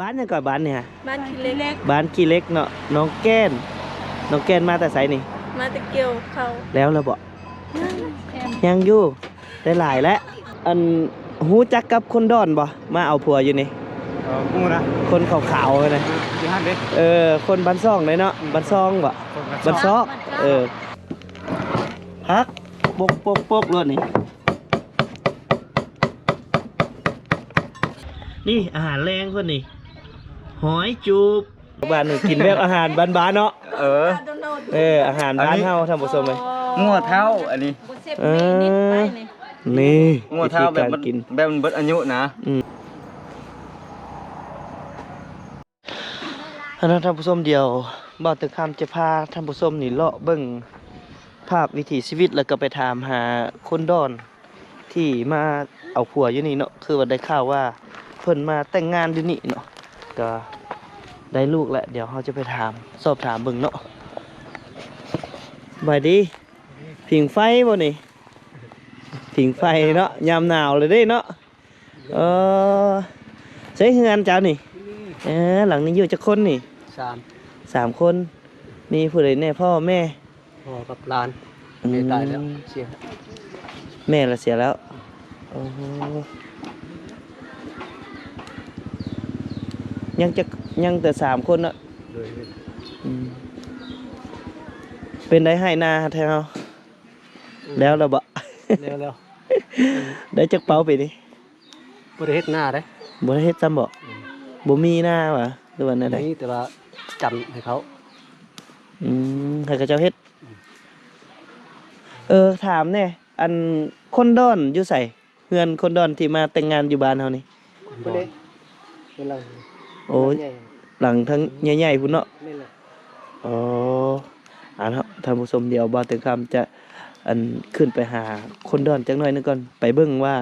บ้านยังก่อนบ้านเนี่ยบ้านขี้เล็ก บ้านขี้เล็กเนาะน้องแก้นน้องแก้นมาแต่ไสนี่ มาตะเกียวเขาแล้วเราบอกแอมยังอยู่ได้หลายแล้วอันหูจักกับคนดอนบ่มาเอาผัวอยู่นี่เออกูนะคนขาวๆเลยนะที่ห้านเด็กเออ คนบ้านซ่องเลยเนาะบ้านซ่องบ่บ้านซอกเออฮักปกปกปกรถนี่ นี่อาหารแรงคนนี่ หอยจูบบ้านหนึ่งกินแบบอาหารบ้านๆเนาะเออโดนโดนเอออาหารบ้านเฮาท่านผู้ชมเลยงัวเท้าอันนี้บุเซฟนี่นิดไปนี่นี่งัวเท้าแบบวิธีมักานรกินแบบมันเบิดอายุนะท่านท่านผู้ชมเดียวบ่าวตึกคำจะพาท่านผู้ชมนี่เลาะเบิ่งภาพวิถีชีวิตแล้วก็ไปถามหาคนดอนที่มาเอาผัวอยู่นี่เนาะคือว่าได้ข่าวว่าเพิ่นมาแต่งงานอยู่นี่เนาะ ก็ได้ลูกแล้วเดี๋ยวเราจะไปถาม สอบถามเบิ่งเนาะบายดีผิงไฟบ่นี่ผิงไฟเนาะยามหนาวเลยเด้เนาะเออใช้เฮือนเจ้านี่เออหลังนี้อยู่จะคนนี่สามสามคน มีผู้ใดแน่พ่อแม่พ่อกับหลานแม่ตายแล้วอืมเสียแม่ละเสียแล้วโอ้โห ยังจะยังแต่สามคนเนอะเลยอืมเป็นได้ให้นาแถวแล้วเราบะ แล้วแล้วได้จักเป้าไปนี่บ่ได้เฮ็ดหน้าเด้บ่ได้เฮ็ดซ้ำบ่บ่มีหน้าวะหรือว่าแนวใดนี่แต่ว่าจำให้เขา อืมให้กับเจ้าเฮ็ด เออถามแน่อันคนดอนอยู่ใส่เฮือนคนดอนที่มาแต่งงานอยู่บ้านเฮานี่บ่ได้เวลา โอ้ย หลังทั้งใหญ่ๆพุ่นเนาะนี่แหละอ๋ออ่าเนาะท่านผู้ชมเดี๋ยวบ่าวตึงคำจะอันขึ้นไปหาคนดอนจักหน่อยหนึงก่อนไปเบิ่งว่า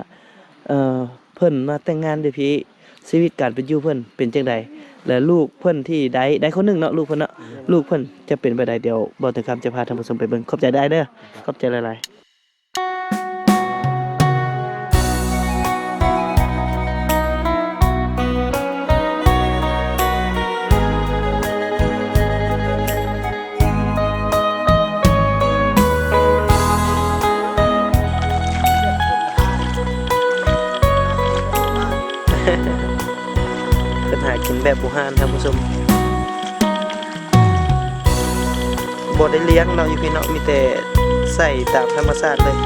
เอ่อเพิ่นมาแต่งงานเด้อพี่ชีวิตการเป็นอยู่เพิ่นเป็นจังใดและลูกเพิ่นที่ได้ได้คนหนึงเนาะลูกเพิ่นเนาะลูกเพิ่นจะเป็นไปได้เดี๋ยวบ่าวตึงคำจะพาท่านผู้ชมไปเบิ่งขอบใจได้เด้อขอบใจหลายๆ แบบโบราณท่านผู้ชมบ่ได้เลี้ยงเนาะอยู่พี่เนาะมีแต่ใส่ตามธรรมชาติเลย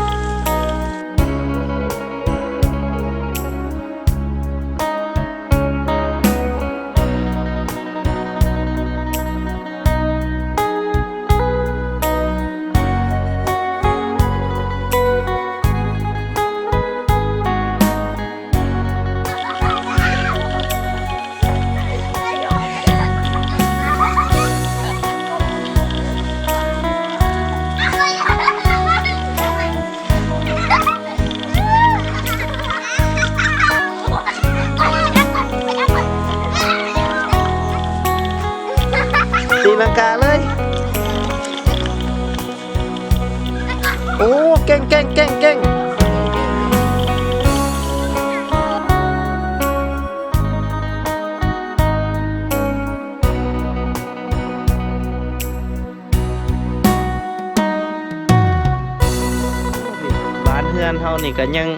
านเฮือนเฮานี่ก็ยัง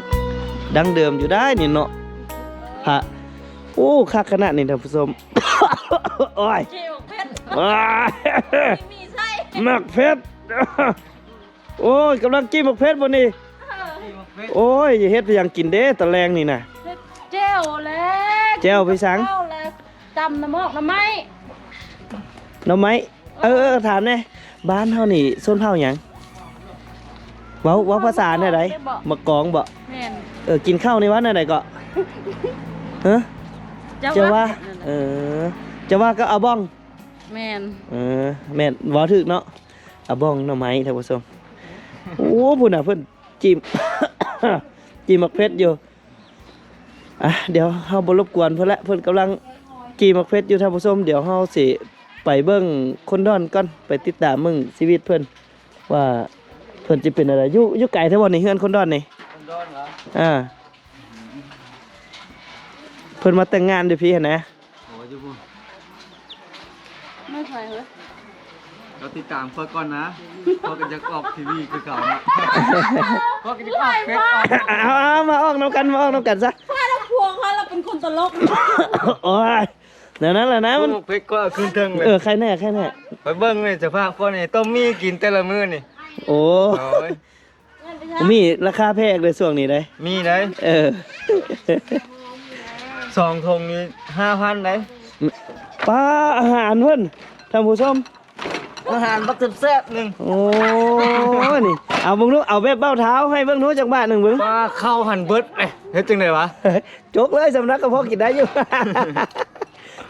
ดังเดิมอยู่ได้นี่เนาะฮะโอ้คักขนาดนี้ท่านผู้ชมโอ้ยเจียวเพชรว้ายมีไส้หมักเพชรโอ้ยกำลังกินหมักเพชรบ่นี่โอ้ยอย่าเฮ็ดไปยังกินเด้ตะแรงนี่นะเจียวแล้วแจ้วไปสังเจ้าแล้วจำน้ำมอกน้ำไม้หน่อไม้เออเออถามแน่บ้านเฮานี่ส้นเผาหยัง เว้าเว้าภาษาแน่ใดมะกองบ่แม่นเออกินข้าวในวัดแน่ใดก็ฮะจะว่าเออจะว่าก็เอาบ้องแม่นเออแม่นเว้าถึกเนาะเอาบ้องหน่อไม้ท่านผู้ชมโอ้พุ่นน่ะเพิ่นจิ้มจิ้มหมักเพชรอยู่อะเดี๋ยวเฮาบ่รบกวนเพิ่นละเพิ่นกำลังกีมักเพชรอยู่ท่านผู้ชมเดี๋ยวเฮาสิไปเบิ่งคนดอนก่อนไปติดตามมึงชีวิตเพิ่นว่า เพิ่นสิเป็นอะไรอยู่อยู่ไกลเท่าบ่นี่เฮือนคนดอนนี่คนดอนเหรออ่าเพิ่นมาแต่งงานเด้อพี่หั่นนะโอ้ยอยู่บุไม่ใช่เฮ้ยเราติดตามเฟิร์ก่อนนะเฟิร์ก็จะออกทีวีคือเก่านะเฟิร์ก็จะออกเฟซออกเอาเอามาออกน้ำกันมาออกน้ำกันซะถ้าเราพวงเขาเราเป็นคนตลกโอ้ยเดี๋ยวนั้นแหละนะมันออกเฟซก็ขึ้นเทิงเลยเออใครแน่ใครแน่ไปเบิ้งเลยสภาพคนนี่ต้มมีกินแต่ละมื้อนี่ โอ้โอ้ยมีราคาแพงเลยช่วงนี้ได้มีได้เออสองธงนี้ห้าพันได้ป้าอาหารเพิ่นท่านผู้ชมอาหารบักแซ่บๆหนึ่งโอ้นี่เอาเบิ่งดูเอาแบบเบ้าเท้าให้เบิ่งดูจากบ้านหนึ่งเบิ่งปลาข้าวหั่นเบิดเอ้ยเฮ็ดจังไดวะจกเลยสำนักกระเพาะกินได้อยู่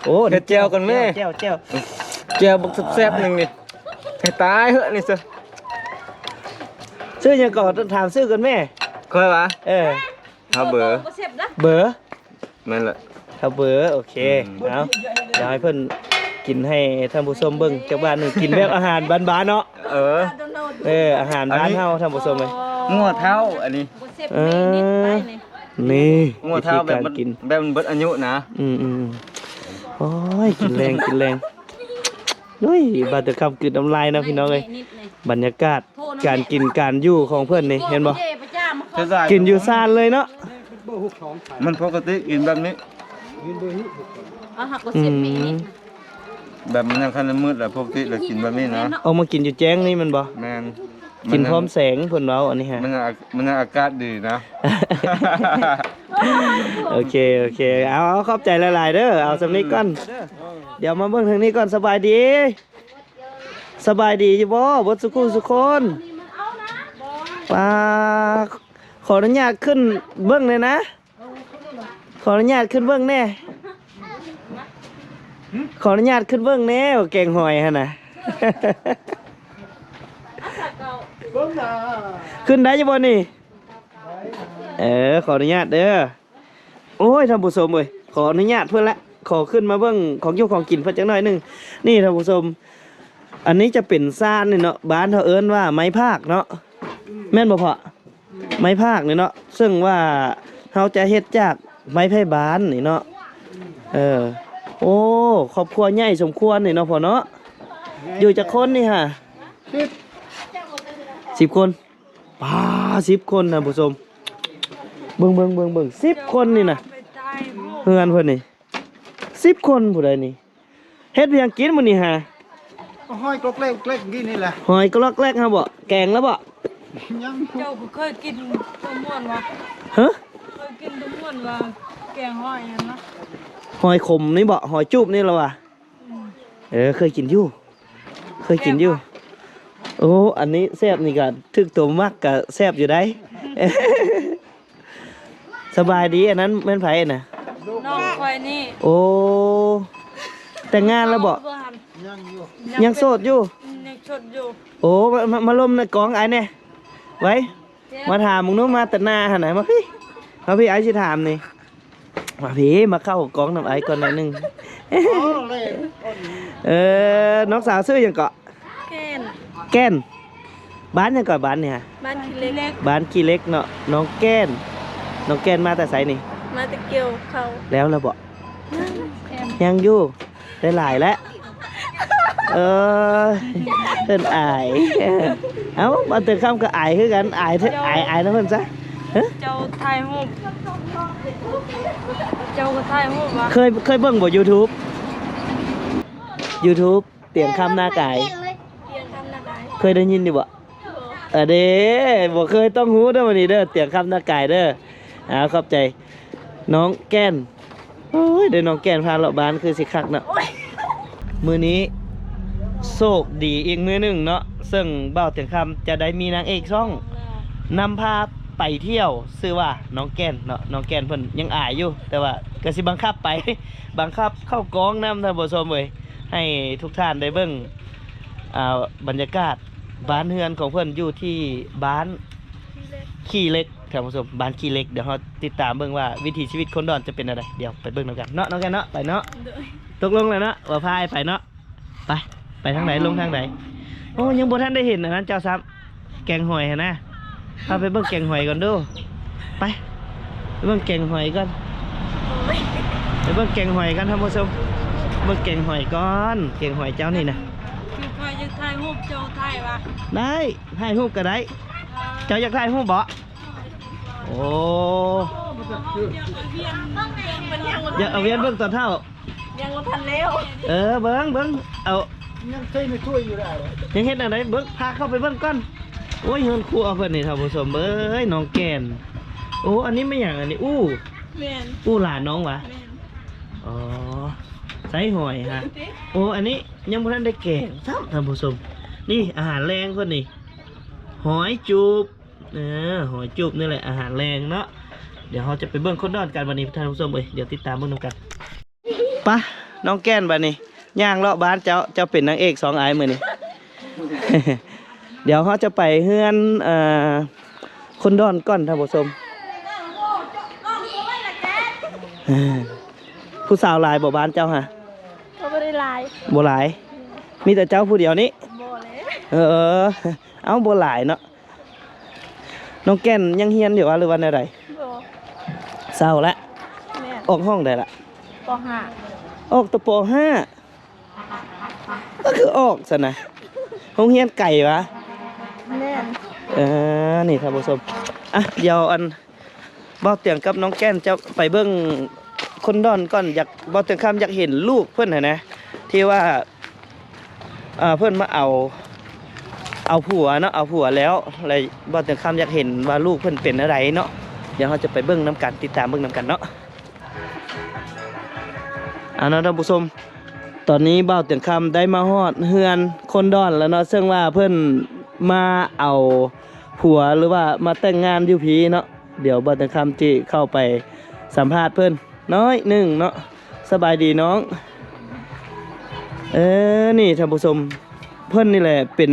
โอ้เฮ็ดแจ่วกันแม่แจ่วแจ่วแจ่วบักแซ่บๆหนึ่งนี่ให้ตายเหอะนี่ซะ ซื้อหยังก่อนถามซื้อกันแม่ ค่อยวะเออเอาเบอร์เจ็บนะเบอร์นั่นแหละถ้าเบอร์โอเคอืมเอาเดี๋ยวให้เพิ่นกินให้ท่านผู้ชมเบิ่งจากบ้านหนึ่งกินแบบอาหารบ้านๆเนาะเออ โดนโดนเอออาหารบ้านเฮาท่านผู้ชมเลย งัวเท้าอันนี้เจ็บไม่นิดไปนี่นี่งัวเท้าวิธีแบบการมันกินแบบมันเบิดอายุนะอืมอืมโอ้ยกินแรงกินแรงนุ้ยบาดเตอร์คับกินน้ำลายนะพี่น้องเลยนิดนี่ บรรยากาศการกินการอยู่ของเพื่อนนี่เห็นบ่เจ๊ประจ้ามาเขาจะได้กินอยู่ซานเลยเนาะเบอร์หกสองถ่ายมันปกติกินแบบนี้ยืนเบอร์นี้หกสองเอาหักก็อืเจ็บไม่นิมดแบบมันยังคันมืดแหละปกติเรากินแบบนี้นะเอามากินอยู่แจ้งนี่มันบ่แมนกินพร้อมแสงเพิ่นเว้าอันนี้ฮะมันยังอามันยังอากาศดีนะ โอเคโอเคเอาเอาขอบใจหลายๆเด้อเอาสำนี้ก่อน เดี๋ยวมาเบิ่งทางนี้ก่อนสบายดี สบายดีอยู่บ่บ่สุขุสุคนปลาขออนุญาตขึ้นเบิ่งเลยนะ ขออนุญาตขึ้นเบิ่งแน่ ขออนุญาตขึ้นเบิ่งแน่ว่าแกงหอยหั่นน่ะเบิ้งหน้าขึ้นได้ยังบ่นี่ เออขออนุญาตเด้อ โอ้ยท่านผู้ชมเอ้ยขออนุญาตเพื่อนละ ขอขึ้นมาเบิ่งของอยู่ของกินเพิ่นจักหน่อยหนึงนี่ท่านผู้ชม อันนี้จะเป็นซ่านนี่เนาะบ้านเขาเอิ้นว่าไม้พากเนาะแม่นบ่พอไม้พากนี่เนาะซึ่งว่าเขาจะเฮ็ดจากไม้ไผ่บ้านนี่เนาะเออ โอ้ครอบครัวใหญ่สมควรนี่เนาะพ่อเนาะอยู่จักคนนี่ฮะสิบคนป้าสิบคนนะผู้ชมเบิ่งเบิ่งเบิ่งเบิ่งสิบคนนี่นะเพื่อนเพื่อนนี่สิบคนผู้ใดนี่เฮ็ดเพียงกินมื้อนี้ฮะ ก็ห้อยกลกเล็กเล็กกี่นี่แหละหอยกรอกแรกฮะบ่แกงแล้วบ่ยังเจ้าบ่เคยกินตัวม่วนวะฮะเคยกินตัวม่วนวะแกงห้อยอันนะหอยขมนี่บ่หอยจูบนี่แล้วว่ะเออเคยกินอยู่ เคยกินอยู่ โอ้อันนี้แซ่บนี่ก็ถึกตัวมักก็แซ่บอยู่ได้ สบายดีอันนั้นแม่นไผน่ะน้องคอยนี่โอ้แต่งงานแล้วบ่เพื่อน ยังอยู่ยังโสดอยู่ ยังชดอยู่โอ้มามามาล้มในกองไอ้เนี่ยไว้ มาถามมึงนู้นมาแต่หน้าหันไหนมาพี่มาพี่ไอ้สิถามนี่มาพี่มาเข้ากองน้ำไอ้ก่อนหน่อยหนึง อ๋อเลยเออน้องสาวซื้อหยังเกาะแกนแก้น บ้านหยังเกาะบ้านเนี่ยบ้านขี้เล็ก บ้านขี้เล็กเนาะน้องแก้น น้องแก้นมาแต่ไสนี่ มาตะเกียวเขาแล้วเราบอกยังอยู่ได้หลายแล้ว เออเพิ่นอายเอ้ามาเตือนคำก็อายคือกันอายเถอะอายอายนะเพิ่นซะฮะเจ้าถ่ายรูปเจ้าก็ถ่ายรูปวะเคยเคยเบิ่งบ่ YouTube YouTube เตียงคำหน้ากายเรียนทำหน้าได้เคยได้ยินดิบ่เออเด้บ่เคยต้องหูเด้อวันนี้เด้อเตียงคำหน้ากายเด้อเอาขอบใจ น้องแก้นโอ้ยได้น้องแก้นพาเลาะบ้านคือสิคักเนาะมื้อนี้ โชคดีอีกมื้อหนึงเนาะซึ่งเบ้าเตียงคำจะได้มีนางเอกช่องนำพาไปเที่ยวชื่อว่าน้องแก้นเนาะน้องแก้นเพิ่นยังอายอยู่ แต่ว่าก็สิบังคับไป บังคับเข้ากองนำท่านผู้ชมเว้ยให้ทุกท่านได้เบิ่งอ่าบรรยากาศบ้านเฮือนของเพิ่นอยู่ที่บ้านขี้เล็กท่านผู้ชมบ้านขี้เล็กเดี๋ยวเราติดตามเบิ่งว่าวิถีชีวิตคนดอนจะเป็นอะไรเดี๋ยวไปเบิ่งนำกันเนาะน้องแก้นเนาะไปเนาะตกลงแล้วเนาะว่าพายไปเนาะไป ไปทางไหนลงทางไหนโอ้ยังบ่ทันได้เห็นอันนั้นเจ้าซ้ำแกงหอยหั่นนะพาไปเบิ่งแกงหอยก่อนดูไปไปเบิ่งแกงหอยก่อนไปเบิ่งแกงหอยกันท่านผู้ชมเบิ่งเก่งหอยก่อนเก่งหอยเจ้านี่นะคือคอยจะถ่ายรูปเจ้าถ่ายวะได้ถ่ายรูปก็ได้ เจ้าอยากถ่ายรูปบ่โอ้อยากเอาเวียนเบิ่งตอนเท่ายังบ่ทันแล้วเออเบิ่งเบิ่งเอา ยังใช้ในถ้วยอยู่ได้เลยยังเฮ็ดอะไรเบิ่งพาเข้าไปเบิ่งก่อนโอ้ยเฮือนครัวเพิ่นนี่ท่านผู้ชมเอ้ยน้องแกนโอ้อันนี้ไม่อย่างอันนี้ อู้แม่นอู้หลานน้องวะแม่นอ๋อใส่หอยฮะโอ้อันนี้ยังบ่ทันได้แกงซ้ำท่านผู้ชมนี่อาหารแรงเพิ่นนี่หอยจูบเออหอยจูบนี่แหละอาหารแรงเนาะเดี๋ยวเราจะไปเบิ่งคนดอนกันวันนี้ท่านผู้ชมเอ้ยเดี๋ยวติดตามเบิ่งนำกันไปะน้องแก้นบัดนี้ ย่างเลาะบ้านเจ้าเจ้าเป็นนางเอกสองอายมื้อนี้เดี๋ยวเขาจะไปเฮือนเอ่อคนดอนก่อนท่านผู้ชมเออผู้สาวหลายบ่บ้านเจ้าฮะเขาไม่ได้ลายบ่หลาย มีแต่เจ้าผู้เดียวนี้โบเลยเออ เอาบ่หลายเนาะน้องแก่นยังเฮียนอยู่วะหรือว่าอะไรโบเศร้าละแม่ออกห้องได้ละปห้าออกตะโปห้า ก็คือออกซะนะห้องเฮียนไก่วะแม่นเออนี่ท่านผู้ชมอะเดี๋ยวอันบ่เตียงกับน้องแก้นจะไปเบิ่งคนดอนก่อนอยากบ่เตียงคำอยากเห็นลูกเพื่อนน่ะนะ ที่ว่าอ่าเพื่อนมาเอา เอาผัวเนาะเอาผัวแล้วเลยบ่เตียงคำอยากเห็นว่าลูกเพื่อนเป็นอะไรเนาะเดี๋ยวเราจะไปเบิ่งน้ำกันติดตามเบิ่งน้ำกันเนาะเอาเนาะท่านผู้ชม ตอนนี้เบ้าเตียงคำได้มาฮอดเฮือนคนดอนแล้วเนาะซึ่งว่าเพื่อนมาเอาผัวหรือว่ามาแต่งงานอยู่พีเนาะเดี๋ยวเบ้าเตียงคำจีเข้าไปสัมภาษณ์เพื่อนน้อยหนึ่งเนาะสบายดีน้อง เออนี่ท่านผู้ชมเพื่อนนี่แหละเป็น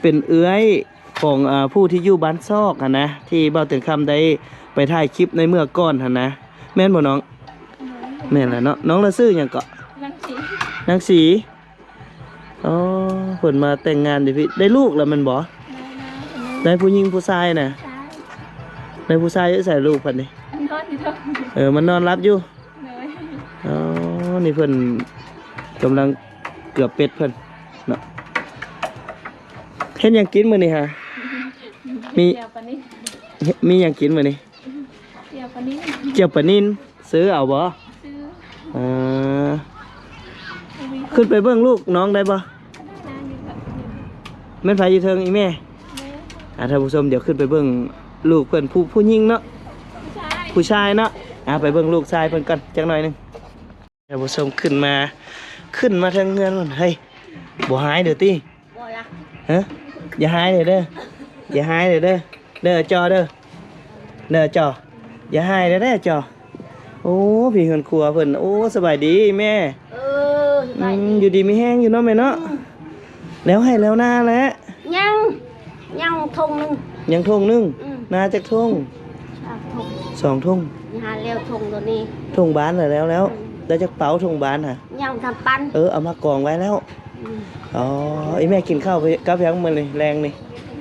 เป็นเอื้อยของอผู้ที่อยู่บ้านซอกนะที่เบ้าเตียงคำได้ไปถ่ายคลิปในเมื่อก่อนนะแม่นบ่น้องแม่นแหละเนาะน้องละซื้อหยังเกาะนังสี นางสีอ๋อผลมาแต่งงานดิพี่ได้ลูกแล้วแมันบอได้ผู้หญิงผู้ชายน่ะได้ผู้ชายจะใส่ลูกพันนี่นอนอยู่เถอะเออมันนอนรับอยู่เลยอ๋อนี่เพิ่นกำลังเกือบเป็ดเพิ่นเนาะเห็นหยังกินมื้อนี่ฮะมีเดี๋ยวปานนี้เฮ็ดมีหยังกินมื้อนี่เดี๋ยวปานนี้เจียวปลานินซื้อเอาบ่ซื้อเออ ขึ้นไปเบิ่งลูกน้องได้บ่น้ำอยู่แบบแม่นไผอยู่เทิงอีแม่อ่าท่านผู้ชมเดี๋ยวขึ้นไปเบิ่งลูกเพิ่นผู้ผู้หญิงเนาะใช่ผู้ชายเนาะอ่าไปเบิ่งลูกชายเพิ่นก่อนจักหน่อยหนึงท่านผู้ชมขึ้นมาขึ้นมาทางเงินมันเฮ้ยบ่หายเด้อติบ่ละฮะอย่าหายเด้อเด้ออย่าหายเด้อเด้อเด้อจอเด้อเด้อจออย่าหายเด้อเด้อจอโอ้พี่เฮือนครัวเพิ่นโอ้สบายดีแม่เอออืมอยู่ดีมีแห้งอยู่เนาะแม่เนาะแล้วให้แล้วหน้าแล้ว ยังยังทงหนึง ยังทงหนึงอืม นาจักทงสามทงสองทงหาแล้วทงตัวนี้ ทงบ้านแล้วแล้วแล้วแล้วจะเป๋าทงบ้านฮะยังทำปั้นเออเอามากองไว้แล้ว อืมอ๋อไอแม่กินข้าวไปกับยังมันเลยแรงนี่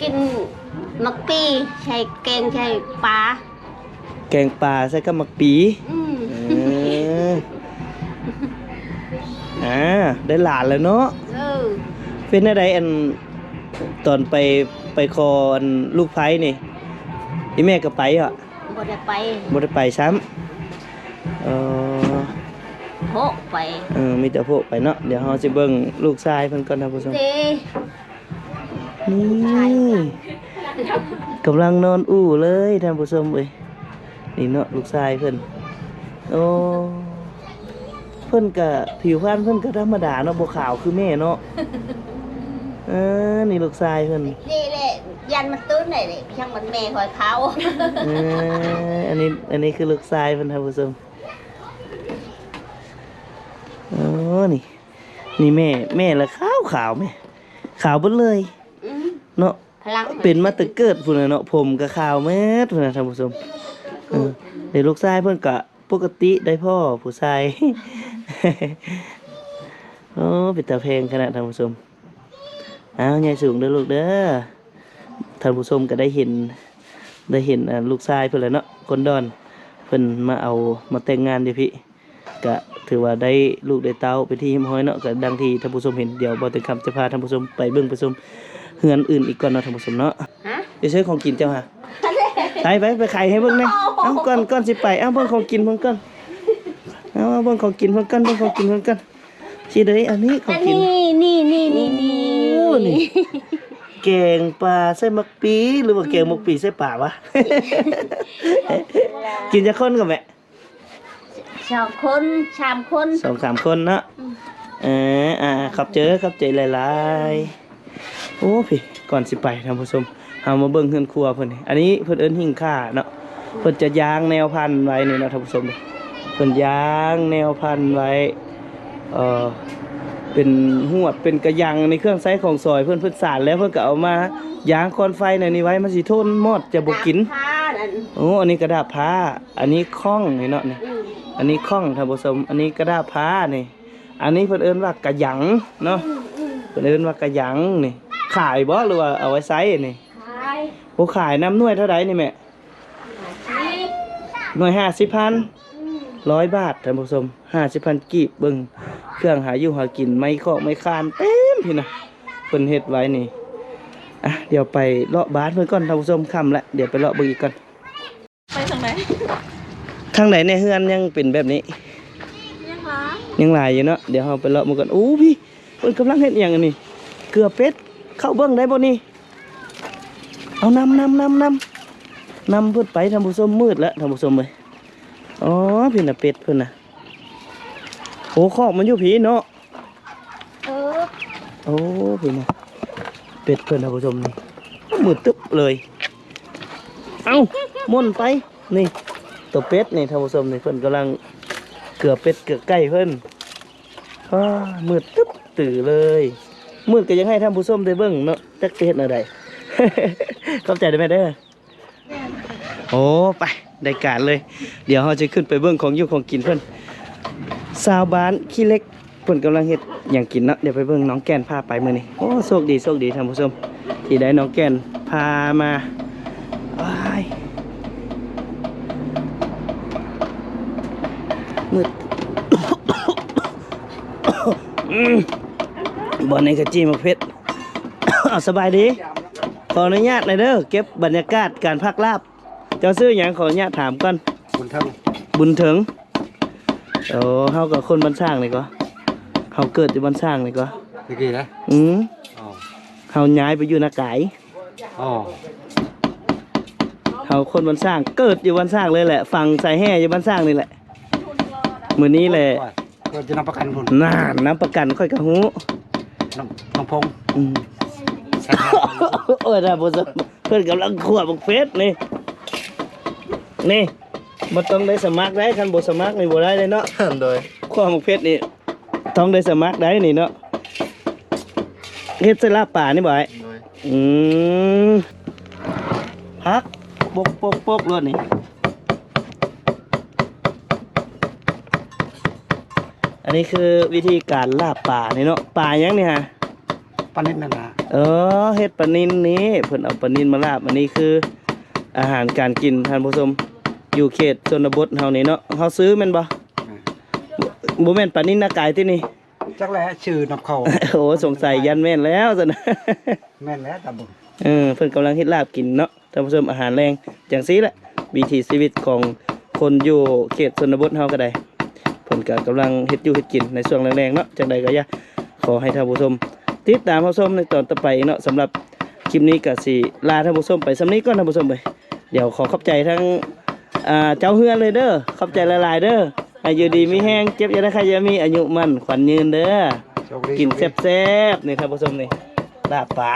กินมักปีใช้แกงใช้ปลาแกงปลาใส่กับหมักปี อืม เออ อ่าได้หลานแล้วเนาะเออเป็นอะไรอันตอนไปไปคออันลูกไผ่นี่อีแม่ก็ไปอะบ่ได้ไปบ่ได้ไปซ้ำเออโหไปเออมีแต่พวกไปเนาะเดี๋ยวเราจะเบิ่งลูกชายเพิ่นก่อนนะผู้ชมเตนี่กำลังนอนอู้เลยท่านผู้ชมเอ้ยนี่เนาะลูกชายเพิ่นโอ้ เพิ่นก็ผิวพรรณเพิ่นก็ธรรมดาเนาะบ่ขาวคือแม่เนาะเออนี่ลูกชายเพิ่นนี่แหละยันมันตื้นไหนเลยช่างมันแม่คอยเขาเอออันนี้อันนี้คือลูกชายเพิ่นท่านผู้ชมโอ้นี่ นี่แม่ แม่ละขาวขาวแม่ขาวเบิดเลยอืมเนาะพลังเป็นมาแตึกเกิดพุ่นน่ะเนาะผมก็ขาวแม่ดพุ่นน่ะท่านผู้ชมเออเดี๋ยวลูกชายเพิ่นก็ปกติได้พ่อผู้ชาย โอ้เป็นตาเพลงขนาดท่านผู้ชมอ้าวใหญ่สูงเด้อลูกเด้อท่านผู้ชมก็ได้เห็น ได้เห็นอ่าลูกชายเพิ่นแล้วเนาะคนดอนเพิ่นมาเอามาแต่งงานเดิพี่ก็ถือว่าได้ลูกได้เต้าไปที่หิมห้อยเนาะก็ดังที่ท่านผู้ชมเห็นเดี๋ยวบ่ถึงคำจะพาท่านผู้ชมไปเบิ่งไปชมเฮือนอื่นอีกก่อนเนาะท่านผู้ชมเนาะฮะไปซื้อของกินเจ้าค่ะไปไปไปขายให้เบิ่งแหน่เอาก่อนก่อนสิไปเอาเบิ่งของกินเพิ่นก่อน เอาเอาเบิ่งของกินเพิ่นก่อนเบิ่งของกินเพิ่นก่อนสิได้อันนี้ขออังนกิน นี้นี่นี่นี่นี่โอ้นี่แกงปลาใส่มักปีหรือว่าแกงมักปีใส่ป่าวะ กินจะคนกับแม่สองคนสามคนสองสามคนเนาะเอออ่าขับเจอขับใจหลายๆ โอ้พี่ก่อนสิไปท่านผู้ชมเอามาเบิ่งเฮือนครัวเพิ่นนี่อันนี้เพิ่นเอิ้นหิ้งค่าเนาะเพิ่นจะยางแนวพันธุ์ไว้นี่เนาะท่านผู้ชมนี่ เพิ่นยางแนวพันธุ์ไว้เอ่อเป็นหวดเป็นกระยังในเครื่องใช้ของซอยเพิ่นเพิ่นสารแล้วเพิ่นก็เอามายางคอนไฟในนี้ไว้มันสิทนมอดจะบ่กินผ้านั่นโอ้อันนี้กระดาษผ้า อันนี้ข้องนี่เนาะนี่อืมอันนี้ข้องท่านผู้ชมอันนี้กระดาษผ้านี่อันนี้เพิ่นเอิ้นว่ากระหยังเนาะเพิ่นเอิ้นว่ากระหยังนี่ขายบ่หรือว่าเอาไว้ใช้นี่ขายโอ้ขายน้ำหน่วยเท่าใดนี่แม่นี่หน่วย50,000 ร้อยบาทท่านผู้ชม50,000กีบเบิ่งเครื่องหาอยู่หากินไม่เคาะไม่คานเต็มพี่นะเพิ่นเฮ็ดไว้นี่อะเดี๋ยวไปเลาะบ้านเพิ่นก่อนท่านผู้ชมค่ำละเดี๋ยวไปเลาะเบิ่งอีกก่อนไปทางไหนทางไหนในเฮือนยังเป็นแบบนี้ ยังร้านยังหลายอยู่เนาะเดี๋ยวเราไปเลาะมากันโอ้พี่เพิ่นกำลังเฮ็ดอหย่างอันนี้เกลือเป็ดเข้าเบิ่งได้บ่นี่เอานำนำนำนำนำเพิ่นไปท่านผู้ชมมืดแล้วท่านผู้ชมเอ้ย อ๋อพี่น่ะเป็ดเพิ่นน่ะโอ้คอกมันอยู่ผีเนาะเออโอ้พี่น่ะเป็ดเพิ่นท่านผู้ชมนี่มืดตึ๊บเลย เอ้าม่วนไปนี่ตัวเป็ดนี่ท่านผู้ชมนี่เพิ่นกำลังเกลือเป็ดเกลือไก่เพิ่นอ้ามืดตึ๊บตื่อเลยมืดก็ยังให้ท่านผู้ชมได้เบิ่งเนาะจักสิเฮ็ดแนวใดเข้าใจได้ไหมเด้อโอ้ไป ได้การเลย เดี๋ยวเราจะขึ้นไปเบิ่งของยู่ของกินเพิ่อนสาวบ้านขี้เล็กเพิ่นกำลังเฮ็ดหยังกินเนาะเดี๋ยวไปเบิ่งน้องแกนพาไปมือนี้โอ้โชคดีโชคดีท่านผู้ชมที่ได้น้องแกนพามาว้ายมืดบอลในกระจีมาเพชรสบายดี ขออนุญาตหน่อยเด้อเก็บบรรยากาศการพักลาบ เจ้าซื้ออย่างขออนุญาตถามก่อนคุณทั้งบุญถึงโอ้เฮากับคนบ้านสร้างนี่ก็เฮาเกิดอยู่บ้านสร้างนี่ก็เมื่อกี้นะอืมอ๋อเฮาย้ายไปอยู่นากายอ๋อเฮาคนบ้านสร้างเกิดอยู่บ้านสร้างเลยแหละฟังใส่แห่อยู่บ้านสร้างนี่แหละมื้อนี้แหละก็จะนำประกันคุณน่านน้ำประกันค่อยกะฮู้น้องน้องพงษ์อืม ใช่ครับ โอ้ยท่านผู้ชมเพื่อนกำลังขวบกเฟสนี่ นี่มันต้องได้สมัครได้คันบ่สมัครนี่บ่ได้เลยเนาะโดยขวบกเฟสนี่ต้องได้สมัครได้นี่เนาะเฮ็ดใส่ลาบป่านี่บ่ไอ้โดยอืมพักปกปกปกรถนี่อันนี้คือวิธีการลาบป่านี่เนาะป่ายังนี่ฮะปันนิดนั่นนะเออเฮ็ดปลานินนี้เพิ่นเอาปลานินมาลาบอันนี้คืออาหารการกินท่านผู้ชม อยู่เขตชนบทเฮานี่เนาะเฮาซื้อแม่นบ่บ่แม่นปลานินนากายที่นี่จักแล้ชื่อนำเขาโอ้สงสัยยันแม่นแล้วซั่นนะแม่นแล้วตาบุญเออเพิ่นกำลังเฮ็ดลาบกินเนาะท่านผู้ชมอาหารแรงจังซี่แหละวิถีชีวิตของคนอยู่เขตชนบทเฮาก็ได้เพิ่นก็กำลังเฮ็ดอยู่เฮ็ดกินในช่วงแรงๆเนาะจังใดก็อย่าขอให้ท่านผู้ชมติดตามรับชมในตอนต่อไปเนาะสำหรับคลิปนี้ก็สิลาท่านผู้ชมไปสำนี้ก่อนท่านผู้ชมไปเดี๋ยวขอขอบใจทั้ง อ่าเจ้าเฮือนเลยเด้อขอบใจหลายๆเด้อให้อยู่ดีมีแห้งเจ็บอย่าได้ใครอย่ามีอายุมันขวัญยืนเด้อโชคดีกินแซ่บๆนี่ท่านผู้ชมนี่ลาบปลา